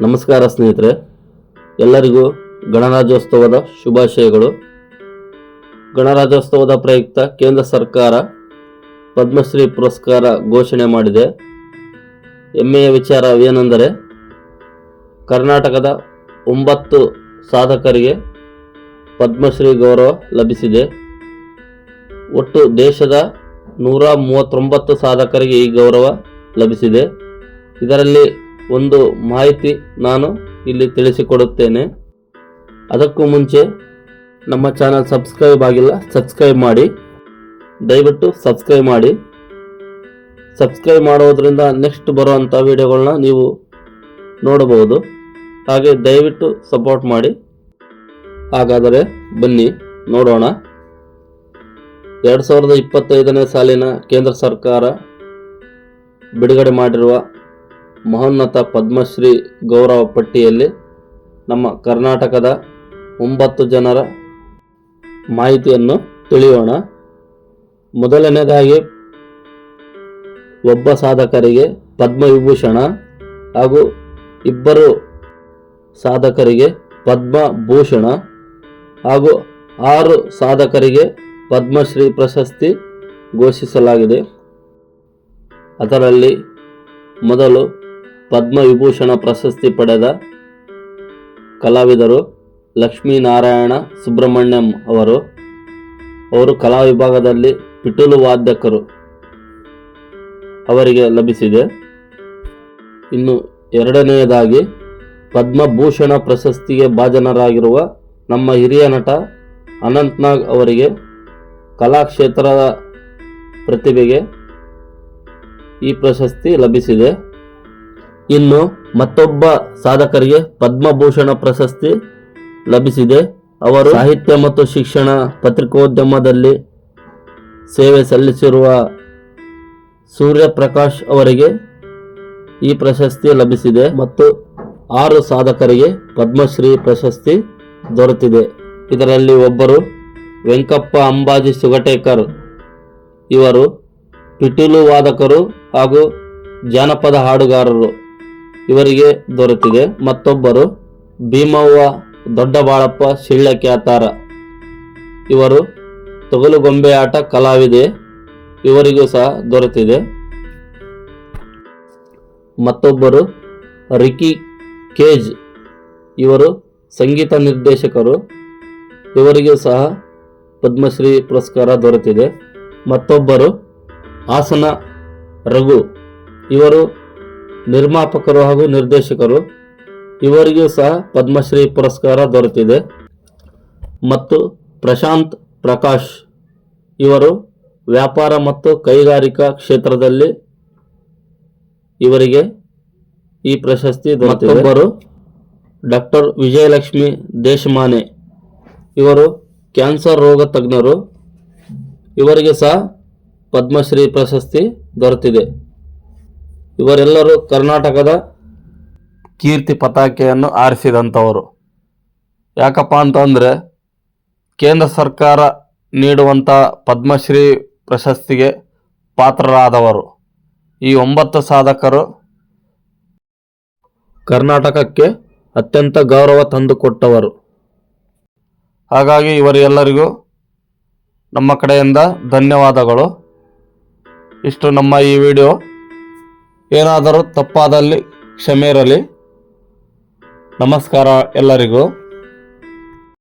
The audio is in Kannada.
ನಮಸ್ಕಾರ ಸ್ನೇಹಿತರೆ. ಎಲ್ಲರಿಗೂ ಗಣರಾಜ್ಯೋತ್ಸವದ ಶುಭಾಶಯಗಳು. ಗಣರಾಜ್ಯೋತ್ಸವದ ಪ್ರಯುಕ್ತ ಕೇಂದ್ರ ಸರ್ಕಾರ ಪದ್ಮಶ್ರೀ ಪುರಸ್ಕಾರ ಘೋಷಣೆ ಮಾಡಿದೆ. ಹೆಮ್ಮೆಯ ವಿಚಾರವೇನೆಂದರೆ, ಕರ್ನಾಟಕದ ಒಂಬತ್ತು ಸಾಧಕರಿಗೆ ಪದ್ಮಶ್ರೀ ಗೌರವ ಲಭಿಸಿದೆ. ಒಟ್ಟು ದೇಶದ ನೂರ ಮೂವತ್ತೊಂಬತ್ತು ಸಾಧಕರಿಗೆ ಈ ಗೌರವ ಲಭಿಸಿದೆ. ಇದರಲ್ಲಿ ಒಂದು ಮಾಹಿತಿ ನಾನು ಇಲ್ಲಿ ತಿಳಿಸಿಕೊಡುತ್ತೇನೆ. ಅದಕ್ಕೂ ಮುಂಚೆ ನಮ್ಮ ಚಾನಲ್ ಸಬ್ಸ್ಕ್ರೈಬ್ ಆಗಿಲ್ಲ, ಸಬ್ಸ್ಕ್ರೈಬ್ ಮಾಡಿ. ದಯವಿಟ್ಟು ಸಬ್ಸ್ಕ್ರೈಬ್ ಮಾಡಿ. ಸಬ್ಸ್ಕ್ರೈಬ್ ಮಾಡೋದ್ರಿಂದ ನೆಕ್ಸ್ಟ್ ಬರುವಂಥ ವಿಡಿಯೋಗಳನ್ನ ನೀವು ನೋಡಬಹುದು. ಹಾಗೆ ದಯವಿಟ್ಟು ಸಪೋರ್ಟ್ ಮಾಡಿ. ಹಾಗಾದರೆ ಬನ್ನಿ, ನೋಡೋಣ. ಎರಡು ಸಾವಿರದ ಇಪ್ಪತ್ತೈದನೇ ಸಾಲಿನ ಕೇಂದ್ರ ಸರ್ಕಾರ ಬಿಡುಗಡೆ ಮಾಡಿರುವ ಮಹೋನ್ನತ ಪದ್ಮಶ್ರೀ ಗೌರವ ಪಟ್ಟಿಯಲ್ಲಿ ನಮ್ಮ ಕರ್ನಾಟಕದ ಒಂಬತ್ತು ಜನರ ಮಾಹಿತಿಯನ್ನು ತಿಳಿಯೋಣ. ಮೊದಲನೇದಾಗಿ ಒಬ್ಬ ಸಾಧಕರಿಗೆ ಪದ್ಮವಿಭೂಷಣ ಹಾಗೂ ಇಬ್ಬರು ಸಾಧಕರಿಗೆ ಪದ್ಮಭೂಷಣ ಹಾಗೂ ಆರು ಸಾಧಕರಿಗೆ ಪದ್ಮಶ್ರೀ ಪ್ರಶಸ್ತಿ ಘೋಷಿಸಲಾಗಿದೆ. ಅದರಲ್ಲಿ ಮೊದಲು ಪದ್ಮವಿಭೂಷಣ ಪ್ರಶಸ್ತಿ ಪಡೆದ ಕಲಾವಿದರು ಲಕ್ಷ್ಮೀನಾರಾಯಣ ಸುಬ್ರಹ್ಮಣ್ಯಂ ಅವರು. ಅವರು ಕಲಾ ವಿಭಾಗದಲ್ಲಿ ಪಿಟುಲು ವಾದ್ಯಕರು ಅವರಿಗೆ ಲಭಿಸಿದೆ. ಇನ್ನು ಎರಡನೆಯದಾಗಿ ಪದ್ಮಭೂಷಣ ಪ್ರಶಸ್ತಿಗೆ ಭಾಜನರಾಗಿರುವ ನಮ್ಮ ಹಿರಿಯ ನಟ ಅನಂತ್ನಾಗ್ ಅವರಿಗೆ ಕಲಾಕ್ಷೇತ್ರದ ಪ್ರತಿಭೆಗೆ ಈ ಪ್ರಶಸ್ತಿ ಲಭಿಸಿದೆ. ಇನ್ನು ಮತ್ತೊಬ್ಬ ಸಾಧಕರಿಗೆ ಪದ್ಮಭೂಷಣ ಪ್ರಶಸ್ತಿ ಲಭಿಸಿದೆ. ಅವರು ಸಾಹಿತ್ಯ ಮತ್ತು ಶಿಕ್ಷಣ ಪತ್ರಿಕೋದ್ಯಮದಲ್ಲಿ ಸೇವೆ ಸಲ್ಲಿಸಿರುವ ಸೂರ್ಯಪ್ರಕಾಶ್ ಅವರಿಗೆ ಈ ಪ್ರಶಸ್ತಿ ಲಭಿಸಿದೆ ಮತ್ತು ಆರು ಸಾಧಕರಿಗೆ ಪದ್ಮಶ್ರೀ ಪ್ರಶಸ್ತಿ ದೊರೆತಿದೆ. ಇದರಲ್ಲಿ ಒಬ್ಬರು ವೆಂಕಪ್ಪ ಅಂಬಾಜಿ ಸುಗಟೇಕರ್, ಇವರು ಪಿಟೀಲು ವಾದಕರು ಹಾಗೂ ಜಾನಪದ ಹಾಡುಗಾರರು. ಇವರಿಗೆ ದೊರೆತಿದೆ. ಮತ್ತೊಬ್ಬರು ಭೀಮವ್ವ ದೊಡ್ಡಬಾಳಪ್ಪ ಶಿಳ್ಳೆಕ್ಯಾತಾರ ಇವರು ತೊಗಲುಗೊಂಬೆ ಆಟ ಕಲಾವಿದೆ. ಇವರಿಗೂ ಸಹ ದೊರೆತಿದೆ. ಮತ್ತೊಬ್ಬರು ರಿಕಿ ಕೇಜ್. ಇವರು ಸಂಗೀತ ನಿರ್ದೇಶಕರು. ಇವರಿಗೂ ಸಹ ಪದ್ಮಶ್ರೀ ಪುರಸ್ಕಾರ ದೊರೆತಿದೆ. ಮತ್ತೊಬ್ಬರು ಹಾಸನ ರಘು. ಇವರು ನಿರ್ಮಾಪಕರು ಹಾಗೂ ನಿರ್ದೇಶಕರು ಇವರಿಗೂ ಸಹ ಪದ್ಮಶ್ರೀ ಪುರಸ್ಕಾರ ದೊರೆತಿದೆ. ಮತ್ತು ಪ್ರಶಾಂತ್ ಪ್ರಕಾಶ್ ಇವರು ವ್ಯಾಪಾರ ಮತ್ತು ಕೈಗಾರಿಕಾ ಕ್ಷೇತ್ರದಲ್ಲಿ ಇವರಿಗೆ ಈ ಪ್ರಶಸ್ತಿ ಮತ್ತೊಬ್ಬರು ಡಾಕ್ಟರ್ ವಿಜಯಲಕ್ಷ್ಮಿ ದೇಶಮಾನೆ ಇವರು ಕ್ಯಾನ್ಸರ್ ರೋಗ ತಜ್ಞರು. ಇವರಿಗೆ ಸಹ ಪದ್ಮಶ್ರೀ ಪ್ರಶಸ್ತಿ ದೊರೆತಿದೆ. ಇವರೆಲ್ಲರೂ ಕರ್ನಾಟಕದ ಕೀರ್ತಿ ಪತಾಕೆಯನ್ನು ಆರಿಸಿದಂಥವರು ಯಾಕಪ್ಪ ಅಂತಂದರೆ ಕೇಂದ್ರ ಸರ್ಕಾರ ನೀಡುವಂಥ ಪದ್ಮಶ್ರೀ ಪ್ರಶಸ್ತಿಗೆ ಪಾತ್ರರಾದವರು. ಈ ಒಂಬತ್ತು ಸಾಧಕರು ಕರ್ನಾಟಕಕ್ಕೆ ಅತ್ಯಂತ ಗೌರವ ತಂದುಕೊಟ್ಟವರು. ಹಾಗಾಗಿ ಇವರೆಲ್ಲರಿಗೂ ನಮ್ಮ ಕಡೆಯಿಂದ ಧನ್ಯವಾದಗಳು. ಇಷ್ಟು ನಮ್ಮ ಈ ವಿಡಿಯೋ. ಏನಾದರೂ ತಪ್ಪಾದಲ್ಲಿ ಕ್ಷಮೆ ಇರಲಿ. ನಮಸ್ಕಾರ ಎಲ್ಲರಿಗೂ.